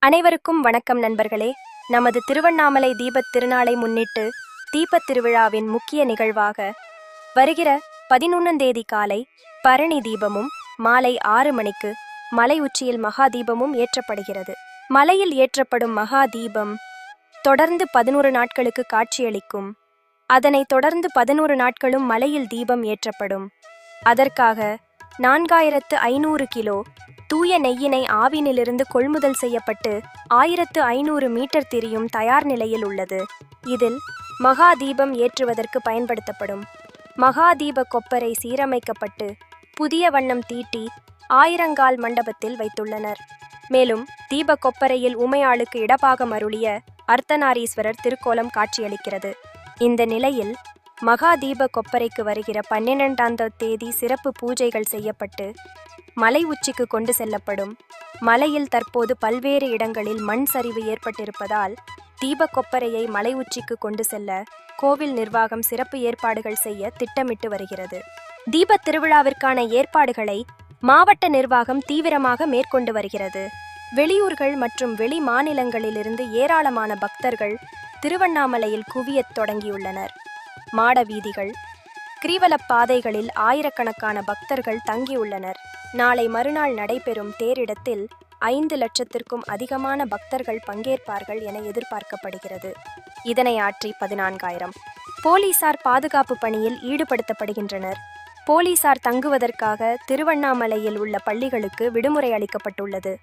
அனைவருக்கும் வணக்கம் நண்பர்களே. நமது திருவண்ணாமலை தீபத் திருநாளை முன்னிட்டு தீபத் திருவிழாவின் முக்கிய நிகழ்வாக வருகிற பதினொன்றாம் தேதி காலை பரணி தீபமும் மாலை ஆறு மணிக்கு மலை உச்சியில் மகா தீபமும் ஏற்றப்படுகிறது. மலையில் ஏற்றப்படும் மகா தீபம் தொடர்ந்து பதினோரு நாட்களுக்கு காட்சியளிக்கும். அதனைத் தொடர்ந்து பதினோரு நாட்களும் மலையில் தீபம் ஏற்றப்படும். அதற்காக நான்காயிரத்து ஐநூறு கிலோ தூய நெய்யினை ஆவினிலிருந்து கொள்முதல் செய்யப்பட்டு ஆயிரத்து ஐநூறு மீட்டர் திரியும் தயார் நிலையில் உள்ளது. இதில் மகா தீபம் ஏற்றுவதற்கு பயன்படுத்தப்படும். மகா தீப கொப்பரை சீரமைக்கப்பட்டு புதிய வண்ணம் தீட்டி ஆயிரங்கால் மண்டபத்தில் வைத்துள்ளனர். மேலும் தீப கொப்பரையில் உமையாளுக்கு இடபாகம் அருளிய அர்த்தநாரீஸ்வரர் திருக்கோலம் காட்சியளிக்கிறது. இந்த நிலையில் மகாதீப கொப்பரைக்கு வருகிற பன்னிரெண்டாம் தேதி சிறப்பு பூஜைகள் செய்யப்பட்டு மலை உச்சிக்கு கொண்டு செல்லப்படும். மலையில் தற்போது பல்வேறு இடங்களில் மண் சரிவு ஏற்பட்டிருப்பதால் தீப கொப்பரையை மலை உச்சிக்கு கொண்டு செல்ல கோவில் நிர்வாகம் சிறப்பு ஏற்பாடுகள் செய்ய திட்டமிட்டு வருகிறது. தீபத் திருவிழாவிற்கான ஏற்பாடுகளை மாவட்ட நிர்வாகம் தீவிரமாக மேற்கொண்டு வருகிறது. வெளியூர்கள் மற்றும் வெளி மாநிலங்களிலிருந்து ஏராளமான பக்தர்கள் திருவண்ணாமலையில் குவியத் தொடங்கியுள்ளனர். மாட வீதிகள் கிரிவலப் பாதைகளில் ஆயிரக்கணக்கான பக்தர்கள் தங்கியுள்ளனர். நாளை மறுநாள் நடைபெறும் தேரிடத்தில் ஐந்து லட்சத்திற்கும் அதிகமான பக்தர்கள் பங்கேற்பார்கள் என எதிர்பார்க்கப்படுகிறது. இதனை ஆற்றி பதினான்காயிரம். போலீசார் பாதுகாப்பு பணியில் ஈடுபடுத்தப்படுகின்றனர். போலீசார் தங்குவதற்காக திருவண்ணாமலையில் உள்ள பள்ளிகளுக்கு விடுமுறை அளிக்கப்பட்டுள்ளது.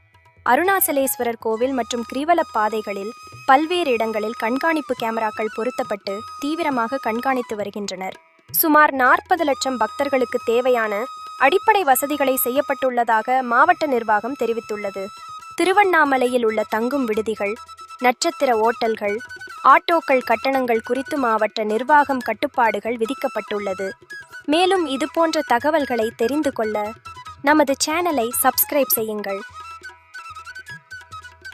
அருணாசலேஸ்வரர் கோவில் மற்றும் கிரிவலப் பாதைகளில் பல்வேறு இடங்களில் கண்காணிப்பு கேமராக்கள் பொருத்தப்பட்டு தீவிரமாக கண்காணித்து வருகின்றனர். சுமார் நாற்பது லட்சம் பக்தர்களுக்கு தேவையான அடிப்படை வசதிகளை செய்யப்பட்டுள்ளதாக மாவட்ட நிர்வாகம் தெரிவித்துள்ளது. திருவண்ணாமலையில் உள்ள தங்கும் விடுதிகள் நட்சத்திர ஓட்டல்கள் ஆட்டோக்கள் கட்டணங்கள் குறித்து மாவட்ட நிர்வாகம் கட்டுப்பாடுகள் விதிக்கப்பட்டுள்ளது. மேலும் இதுபோன்ற தகவல்களை தெரிந்து கொள்ள நமது சேனலை சப்ஸ்கிரைப் செய்யுங்கள்.